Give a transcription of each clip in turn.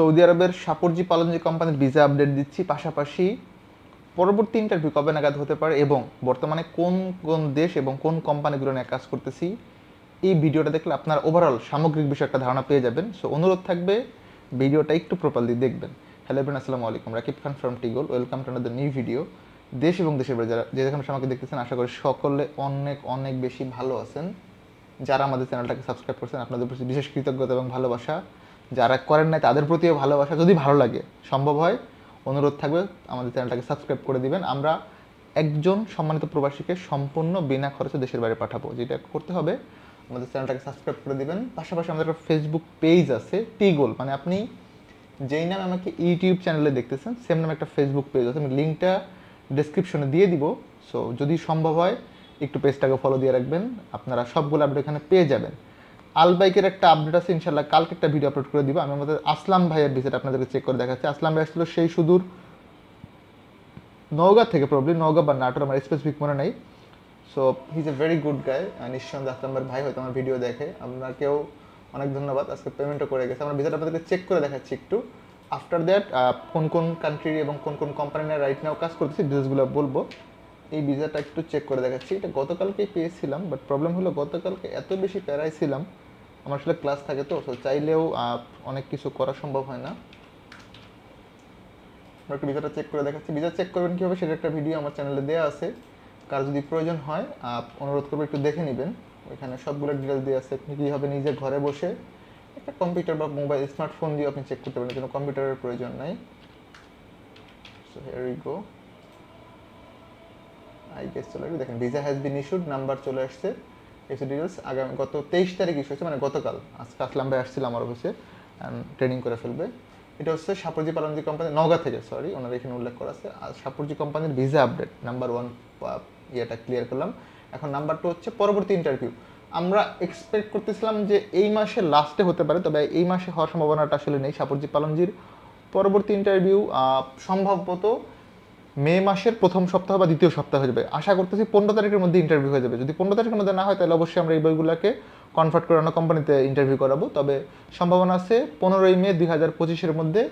Saudi আরবের সাপরজি পালনজি কোম্পানির visa update দিচ্ছি। পাশাপাশি পরবর্তী ইন্টারভিউ কবে নাগাদ হতে পারে এবং বর্তমানে কোন কোন দেশ এবং কোন কোম্পানিগুলো নিয়ে কাজ করতেছি, এই ভিডিওটা দেখলে আপনার ওভারঅল সামগ্রিক বিষয়ে একটা ধারণা পেয়ে যাবেন। সো অনুরোধ থাকবে, ভিডিওটা একটু প্রপারলি দেখবেন। হ্যালো এভরিন আসসালামু আলাইকুম। Rakib Khan from টিগোল welcome to another new video দেশ এবং দেশের বাইরে যারা যে যেখানে আমাকে দেখতেছেন, আশা করি সকলে অনেক অনেক বেশি ভালো আছেন। যারা আমাদের চ্যানেলটাকে সাবস্ক্রাইব করছেন, আপনাদের প্রতি বিশেষ কৃতজ্ঞতা এবং ভালোবাসা। যারা করেন নাই, তাদের প্রতিও ভালোবাসা যদি ভালো লাগে, সম্ভব হয়, অনুরোধ থাকবে, আমাদের চ্যানেলটাকে সাবস্ক্রাইব করে দিবেন। আমরা একজন সম্মানিত প্রবাসীকে সম্পূর্ণ বিনা খরচে দেশের বাইরে পাঠাবো। যেটা করতে হবে, আমাদের চ্যানেলটাকে সাবস্ক্রাইব করে দিবেন। পাশাপাশি আমাদের একটা ফেসবুক পেজ আছে, টিগোল। মানে আপনি যেই নামে আমাকে ইউটিউব চ্যানেলে দেখতেছেন, সেম নামে একটা ফেসবুক পেজ আছে। আমি লিঙ্কটা ডিসক্রিপশনে দিয়ে দিব। সো যদি সম্ভব হয়, একটু পেজটাকে ফলো দিয়ে রাখবেন। আপনারা সবগুলো আপডেট এখানে পেয়ে যাবেন। আলবাইকের একটা আপডেট আছে ইনশাল্লাহ কালকে একটা ভিডিও আপলোড করে দিব। আমি আমাদের আসলাম ভাইয়ের ভিজিট আপনাদেরকে চেক করে দেখাচ্ছি। আসলাম ভাই আসছিল সেই সুদূর নওগাঁ থেকে প্রবলি নওগাঁ বা নাটোর, আমার স্পেসিফিক মনে নেই। So he is a very good guy নিঃসন্দেহে আসলাম ভাই হয়তো আমার ভিডিও দেখে। আপনাকেও অনেক ধন্যবাদ, আজকে পেমেন্টও করে গেছে। আমার ভিসাটা আপনাদেরকে চেক করে দেখাচ্ছি একটু। আফটার দ্যাট কোন কোন কান্ট্রি এবং কোন কোন কোম্পানি রাইট নাও কাজ করতেছি ডিটেলসগুলো বলব। এই ভিসাটা একটু চেক করে দেখাচ্ছি। এটা গতকালকেই পেয়েছিলাম বাট প্রবলেম হলো গতকালকে এত বেশি প্যারাই ছিলাম। আমার আসলে ক্লাস থাকে তো সো চাইলেও অনেক কিছু করা সম্ভব হয় না। একটু ভিসাটা চেক করে দেখাচ্ছি। ভিসা চেক করবেন কীভাবে, সেটা একটা ভিডিও আমার চ্যানেলে দেওয়া আছে। কার যদি প্রয়োজন হয় অনুরোধ করব একটু দেখে নেবেন। ওইখানে সবগুলো ডিটেলস দেওয়া আছে, আপনি কীভাবে নিজে ঘরে বসে একটা কম্পিউটার বা মোবাইল স্মার্টফোন দিয়ে আপনি চেক করতে পারেন, কোনো কম্পিউটারের প্রয়োজন নাই। So here go I guess চলে আসবে। দেখেন visa has been issued number চলে আসছে। এসে ডিটেলস আগামী গত তেইশ তারিখ ইস্যু হয়েছে মানে গতকাল। আজকে আসলাম ভাই আসছিল আমার অফিসে ট্রেনিং করে ফেলবে। এটা হচ্ছে সাপুরজি পালনজি কোম্পানি নওগাঁ থেকে সরি ওনার এখানে উল্লেখ করা আছে। আর সাপুরজি কোম্পানির ভিসা আপডেট নাম্বার ওয়ান ইয়েটা ক্লিয়ার করলাম। এখন নাম্বার টু হচ্ছে পরবর্তী ইন্টারভিউ আমরা এক্সপেক্ট করতেছিলাম যে এই মাসে লাস্টে হতে পারে, তবে এই মাসে হওয়ার সম্ভাবনাটা আসলে নেই। সাপুরজি পালনজির পরবর্তী ইন্টারভিউ সম্ভবত মে মাসের প্রথম সপ্তাহ বা দ্বিতীয় সপ্তাহ হয়ে যাবে। আশা করতেছি পনেরো তারিখের মধ্যে ইন্টারভিউ হয়ে যাবে। যদি পনেরো তারিখের মধ্যে না হয়, তাহলে অবশ্যই আমরা এই বইগুলোকে কনভার্ট করে অন্য কোম্পানিতে ইন্টারভিউ করাবো। তবে সম্ভাবনা আছে পনেরোই মে দুই হাজার পঁচিশের মধ্যে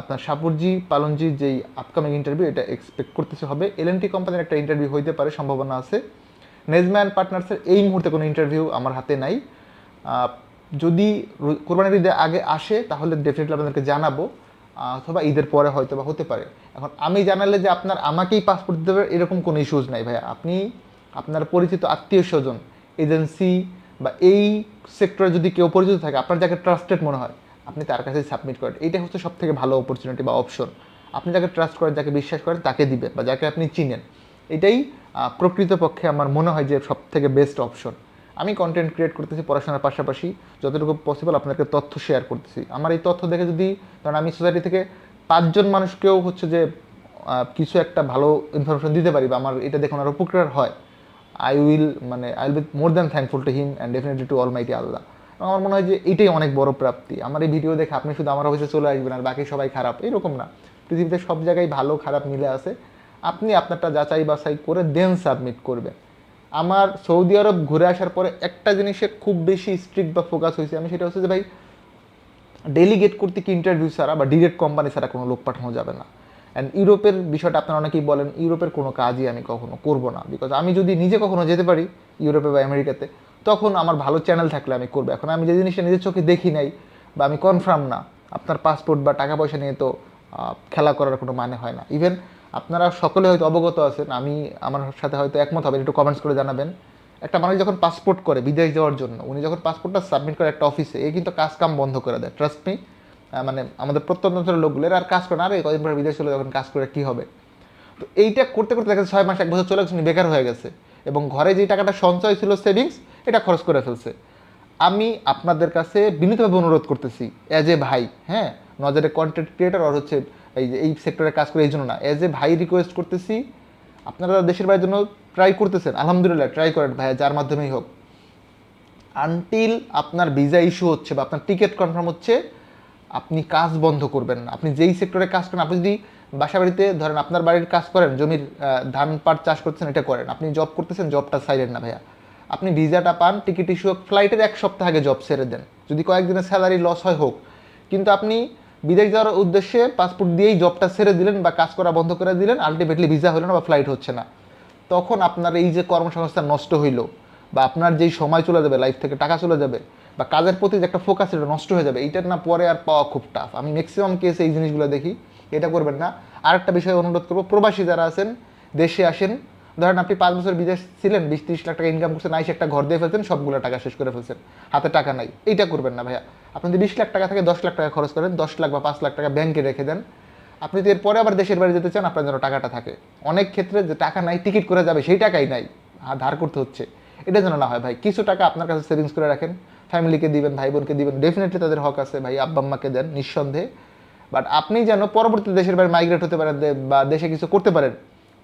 আপনার সাপুরজি, পালনজির যেই আপকামিং ইন্টারভিউ এটা এক্সপেক্ট করতেছে হবে। এলএনটি কোম্পানির একটা ইন্টারভিউ হইতে পারে, সম্ভাবনা আছে। নেজম্যান পার্টনার্সের এই মুহূর্তে কোনো ইন্টারভিউ আমার হাতে নাই। যদি কোরবানির ঈদের আগে আসে, তাহলে ডেফিনেটলি আপনাদেরকে জানাব। অথবা ঈদের পরে হয়তো বা হতে পারে। এখন আমি জানালে যে আপনার আমাকেই পাসপোর্ট দিতে হবে, এরকম কোনো ইস্যুজ নাই ভাইয়া। আপনি আপনার পরিচিত আত্মীয় স্বজন এজেন্সি বা এই সেক্টরে যদি কেউ পরিচিত থাকে, আপনার যাকে ট্রাস্টেড মনে হয়, আপনি তার কাছে সাবমিট করেন। এইটা হচ্ছে সব থেকে ভালো অপরচুনিটি বা অপশন আপনি যাকে ট্রাস্ট করেন, যাকে বিশ্বাস করেন, তাকে দিবেন বা যাকে আপনি চিনেন। এটাই প্রকৃতপক্ষে আমার মনে হয় যে সব থেকে বেস্ট অপশন আমি কন্টেন্ট ক্রিয়েট করতেছি পড়াশোনার পাশাপাশি, যতটুকু পসিবল আপনাকে তথ্য শেয়ার করতেছি। আমার এই তথ্য দেখে যদি কারণ আমি সোসাইটি থেকে পাঁচজন মানুষকেও হচ্ছে যে কিছু একটা ভালো ইনফরমেশন দিতে পারি বা আমার এটা দেখে ওনার উপকার হয় আই উইল মানে I will be more than thankful to him and definitely to almighty Allah এবং আমার মনে হয় যে, এটাই অনেক বড় প্রাপ্তি। আমার এই ভিডিও দেখে আপনি শুধু আমার অফিসে চলে আসবেন আর বাকি সবাই খারাপ, এরকম না। পৃথিবীতে সব জায়গায় ভালো খারাপ মিলে আছে। আপনি আপনারটা যাচাই বাছাই করে দেন সাবমিট করবেন। আমার সৌদি আরব ঘুরে আসার পরে একটা জিনিসে খুব বেশি স্ট্রিক্ট বা ফোকাস হয়েছে আমি, সেটা হচ্ছে যে ভাই ডেলিগেট করতে কি ইন্টারভিউ ছাড়া বা ডিরেক্ট কোম্পানি ছাড়া কোনো লোক পাঠানো যাবে না। অ্যান্ড ইউরোপের বিষয়টা আপনারা অনেকেই বলেন, ইউরোপের কোনো কাজই আমি কখনো করব না। বিকজ আমি যদি নিজে কখনো যেতে পারি ইউরোপে বা আমেরিকাতে, তখন আমার ভালো চ্যানেল থাকলে আমি করব। এখন আমি যে জিনিসটা নিজের চোখে দেখি নাই বা আমি কনফার্ম না, আপনার পাসপোর্ট বা টাকা পয়সা নিয়ে তো খেলা করার কোনো মানে হয় না। ইভেন আপনারা সকলে হয়তো অবগত আছেন, আমি আমার সাথে হয়তো একমত হবেন একটু কমেন্টস করে জানাবেন। একটা মানুষ যখন পাসপোর্ট করে বিদেশ যাওয়ার জন্য, উনি যখন পাসপোর্টটা সাবমিট করে একটা অফিসে এ কিন্তু কাজ কাম বন্ধ করে দেয় ট্রাস্ট মি মানে আমাদের প্রত্যন্ত অঞ্চলের লোকগুলো আর কাজ করে না, আরে কদিন পরে বিদেশ চলে যখন কাজ করে কী হবে? তো এইটা করতে করতে দেখা ছয় মাস, এক বছর চলে গেছে বেকার হয়ে গেছে। এবং ঘরে যে টাকাটা সঞ্চয় ছিল সেভিংস এটা খরচ করে ফেলছে। আমি আপনাদের কাছে বিনীতভাবে অনুরোধ করতেছি অ্যাজ এ ভাই হ্যাঁ? নজরে কন্টেন্ট ক্রিয়েটার আর হচ্ছে এই এই সেক্টরে কাজ করে, এই জন্য না। অ্যাজ এ ভাই রিকোয়েস্ট করতেছি, আপনারা দেশের বাইরের জন্য ট্রাই করতেছেন, আলহামদুলিল্লাহ ট্রাই করেন ভাইয়া, যার মাধ্যমেই হোক। আনটিল আপনার ভিসা ইস্যু হচ্ছে বা আপনার টিকিট কনফার্ম হচ্ছে, আপনি কাজ বন্ধ করবেন না। আপনি যেই সেক্টরে কাজ করেন, আপনি যদি বাসা বাড়িতে ধরেন আপনার বাড়ির কাজ করেন, জমির ধান পাট চাষ করছেন এটা করেন। আপনি জব করতেছেন জবটা সাইলেন না ভাইয়া। আপনি ভিসাটা পান টিকিট ইস্যু ফ্লাইটের এক সপ্তাহ আগে জব ছেড়ে দেন। যদি কয়েকদিনের স্যালারি লস হয়, হোক। কিন্তু আপনি বিদেশ যাওয়ার উদ্দেশ্যে পাসপোর্ট দিয়েই জবটা ছেড়ে দিলেন বা কাজ করা বন্ধ করে দিলেন আলটিমেটলি ভিসা হলো না বা ফ্লাইট হচ্ছে না। তখন আপনার এই যে কর্মসংস্থান নষ্ট হইল বা আপনার যেই সময় চলে যাবে লাইফ থেকে টাকা চলে যাবে বা কাজের প্রতি যে একটা ফোকাস এটা নষ্ট হয়ে যাবে এইটার না পরে আর পাওয়া খুব টাফ আমি ম্যাক্সিমাম কেসে এই জিনিসগুলো দেখি, এটা করবেন না। আরেকটা বিষয়ে অনুরোধ করব, প্রবাসী যারা আছেন, দেশে আসেন ধরেন আপনি পাঁচ বছর বিদেশ ছিলেন, বিশ তিরিশ লাখ টাকা ইনকাম করছেন, আইসে একটা ঘর দিয়ে ফেলছেন, সবগুলো টাকা শেষ করে ফেলছেন। হাতে টাকা নাই। এইটা করবেন না ভাইয়া। আপনি যদি বিশ লাখ টাকা থেকে দশ লাখ টাকা খরচ করেন, দশ লাখ বা পাঁচ লাখ টাকা ব্যাংকে রেখে দেন, আপনি তো এরপরে আবার দেশের বাড়ি যেতে চান, আপনার যেন টাকাটা থাকে। অনেক ক্ষেত্রে যে টাকা নাই, টিকিট করে যাবে, সেই টাকাই নাই। ধার করতে হচ্ছে। এটা যেন না হয় ভাই। কিছু টাকা আপনার কাছে সেভিংস করে রাখেন। ফ্যামিলিকে দিবেন ভাই বোনকে দিবেন। ডেফিনেটলি তাদের হক আছে ভাই আব্বা আম্মাকে দেন, নিঃসন্দেহে। বাট আপনি যেন পরবর্তী দেশের বাইরে মাইগ্রেট হতে পারেন, বা দেশে কিছু করতে পারেন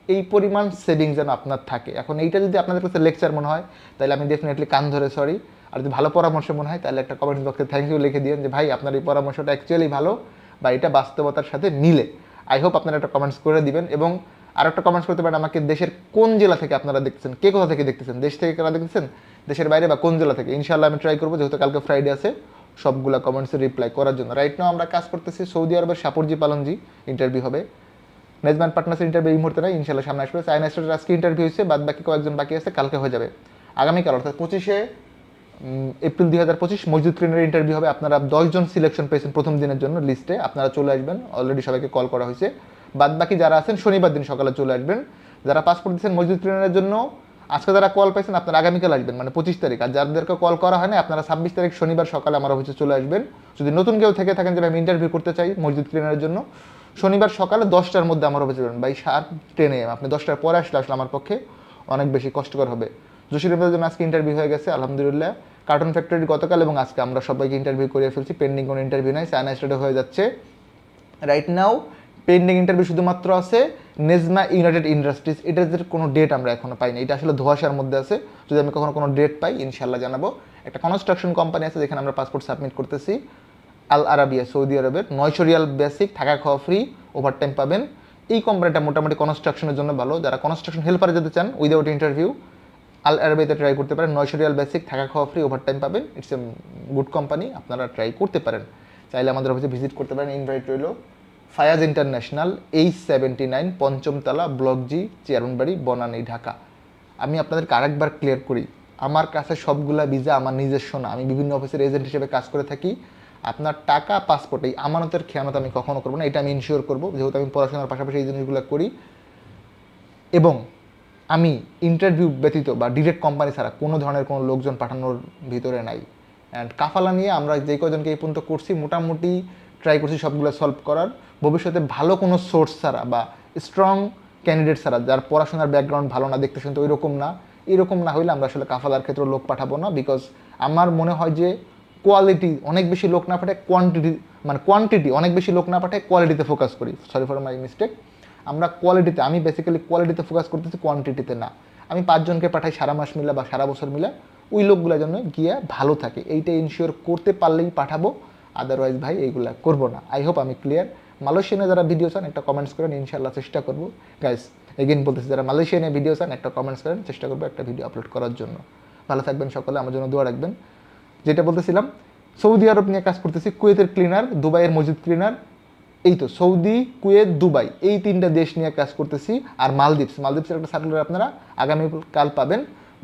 এই পরিমাণ সেভিংস যেন আপনার থাকে। এখন এইটা যদি আপনাদের কাছে লেকচার মনে হয়, তাহলে আমি ডেফিনেটলি কান ধরে সরি আর যদি ভালো পরামর্শ মনে হয়, তাহলে একটা কমেন্ট বক্সে থ্যাংক ইউ লিখে দিন যে, ভাই, আপনার এই পরামর্শটা অ্যাকচুয়ালি ভালো বা এটা বাস্তবতার সাথে মিলে। আই হোপ আপনারা একটা কমেন্টস করে দিবেন এবং আর একটা কমেন্টস করতে পারেন, আমাকে দেশের কোন জেলা থেকে আপনারা দেখতেছেন, কে কোথা থেকে দেখতেছেন, দেশ থেকে কারা দেখতেছেন, দেশের বাইরে বা কোন জেলা থেকে। ইনশাল্লাহ আমি ট্রাই করব, যেহেতু কালকে ফ্রাইডে আছে, সবগুলা কমেন্টসের রিপ্লাই করার জন্য। রাইট নাও আমরা কাজ করতেছি সৌদি আরবের সাপরজি পালনজি ইন্টারভিউ হবে। নেজমান পার্টনার্সের ইন্টারভিউ এই মুহূর্তে নাই ইনশাল্লাহ সামনে আসবে। চাইনা স্টেটের আজকে ইন্টারভিউ হয়েছে বাদ বাকি কয়েকজন বাকি আছে, কালকে হয়ে যাবে। আগামীকাল, অর্থাৎ পঁচিশে এপ্রিল দুই হাজার পঁচিশ মসজিদ ক্লিনের ইন্টারভিউ হবে। আপনারা দশজন সিলেকশন পেয়েছেন প্রথম দিনের জন্য লিস্টে আপনারা চলে আসবেন অলরেডি সবাইকে কল করা হয়েছে। বাদ বাকি যারা আছেন, শনিবার দিন সকালে চলে আসবেন। যারা পাসপোর্ট দিচ্ছেন মসজিদ ক্লিনের জন্য, আজকে যারা কল পাইছেন, আপনারা আগামীকাল আসবেন মানে পঁচিশ তারিখ। আর যাদেরকে কল করা হয় না আপনারা ছাব্বিশ তারিখ শনিবার সকালে আমার অফিসে চলে আসবেন। যদি নতুন কেউ থেকে থাকেন যে আমি ইন্টারভিউ করতে চাই মসজিদ ক্লিনারের জন্য শনিবার সকালে দশটার মধ্যে আমার অফিসে যাবেন। বাই সাত টেনে আপনি দশটার পরে আসলে আসলে আমার পক্ষে অনেক বেশি কষ্টকর হবে। আহমেদের জন্য আজকে ইন্টারভিউ হয়ে গেছে, আলহামদুলিল্লাহ। কার্টুন ফ্যাক্টরি গতকাল এবং আজকে আমরা সবাইকে ইন্টারভিউ করে ফেলছি। পেন্ডিং কোনো ইন্টারভিউ নাই চায়না স্টেটে হয়ে যাচ্ছে। রাইট নাও পেন্ডিং ইন্টারভিউ শুধুমাত্র আছে নেজমা ইউনাইটেড ইন্ডাস্ট্রিজ এটার যে কোনো ডেট আমরা এখনও পাইনি। এটা আসলে ধোয়াশার মধ্যে আছে। যদি আমি কখনো কোনো ডেট পাই ইনশাল্লাহ জানাব। একটা কনস্ট্রাকশন কোম্পানি আছে যেখানে আমরা পাসপোর্ট সাবমিট করতেছি। আল আরাবিয়া সৌদি আরবের নয়শো রিয়াল বেসিক থাকা খাওয়া ফ্রি ওভার টাইম পাবেন। এই কোম্পানিটা মোটামুটি কনস্ট্রাকশনের জন্য ভালো। যারা কনস্ট্রাকশন হেল্পারে যেতে চান উইদাউট ইন্টারভিউ আল আরবিতে ট্রাই করতে পারেন। নয়শো রিয়াল বেসিক থাকা খাওয়া ফ্রি ওভার টাইম পাবেন। ইটস এ গুড কোম্পানি আপনারা ট্রাই করতে পারেন। চাইলে আমাদের অফিসে ভিজিট করতে পারেন। ইনভাইট রইল Fayaz international H seventy nine পঞ্চমতলা, block G Chairmanbari, Banani, Dhaka. আমি আপনাদেরকে আরেকবার ক্লিয়ার করি। আমার কাছে সবগুলা ভিসা আমার নিজস্ব না। আমি বিভিন্ন অফিসের এজেন্ট হিসেবে কাজ করে থাকি। আপনার টাকা পাসপোর্ট এই আমানতের খেয়ানত আমি কখনো করব না, এটা আমি ইনশিওর করব, যেহেতু আমি পড়াশোনার পাশাপাশি এই জিনিসগুলো করি। এবং আমি ইন্টারভিউ ব্যতীত বা ডিরেক্ট কোম্পানি ছাড়া কোনো ধরনের কোনো লোকজন পাঠানোর ভিতরে নাই। অ্যান্ড কাফালা নিয়ে আমরা যে কজনকে এই পর্যন্ত করছি, মোটামুটি ট্রাই করছি সবগুলো সলভ করার। ভবিষ্যতে ভালো কোনো সোর্স ছাড়া বা স্ট্রং ক্যান্ডিডেট ছাড়া, যার পড়াশোনার ব্যাকগ্রাউন্ড ভালো না, দেখতে শুনতে ওইরকম না, এরকম না হইলে আমরা আসলে কাফালার ক্ষেত্রে লোক পাঠাবো না বিকজ আমার মনে হয় যে কোয়ালিটি অনেক বেশি লোক না পাঠায় কোয়ান্টিটি মানে কোয়ান্টিটি অনেক বেশি লোক না পাঠায় কোয়ালিটিতে ফোকাস করি। সরি ফর মাই মিস্টেক আমরা কোয়ালিটিতে আমি বেসিক্যালি কোয়ালিটিতে ফোকাস করতেছি কোয়ান্টিটিতে না। আমি পাঁচজনকে পাঠাই সারা মাস মিলে বা সারা বছর মিলে, ওই লোকগুলোর যেন গিয়ে ভালো থাকে। এইটা ইনশিওর করতে পারলেই পাঠাবো আদারওয়াইজ ভাই এইগুলা করব না। আই হোপ আমি ক্লিয়ার মালয়েশিয়ানে যারা ভিডিও চান, একটা কমেন্টস করেন ইনশাল্লাহ চেষ্টা করব। গাইস এগেইন বলতেছি, যারা মালয়েশিয়ানে ভিডিও চান, একটা কমেন্টস করেন, চেষ্টা করব একটা ভিডিও আপলোড করার জন্য। ভালো থাকবেন সকলে, আমার জন্য দোয়া রাখবেন। যেটা বলতেছিলাম, সৌদি আরব নিয়ে কাজ করতেছি, কুয়েতের ক্লিনার দুবাইয়ের মসজিদ ক্লিনার এই তো, সৌদি, কুয়েত, দুবাই, এই তিনটা দেশ নিয়ে কাজ করতেছি। আর মালদ্বীপস, মালদ্বীপসের একটা সার্কুলার আপনারা আগামী কাল পাবেন।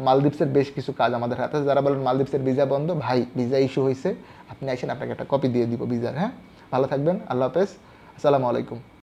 মালদ্বীপসের বেশ কিছু কাজ আমাদের হাতে যারা বলেন মালদ্বীপসের ভিসা বন্ধ, ভাই, ভিসা ইস্যু হয়েছে। আপনি আসেন, আপনাকে একটা কপি দিয়ে দিব ভিসার হ্যাঁ? ভালো থাকবেন, আল্লাহ হাফেজ। আসসালামু আলাইকুম।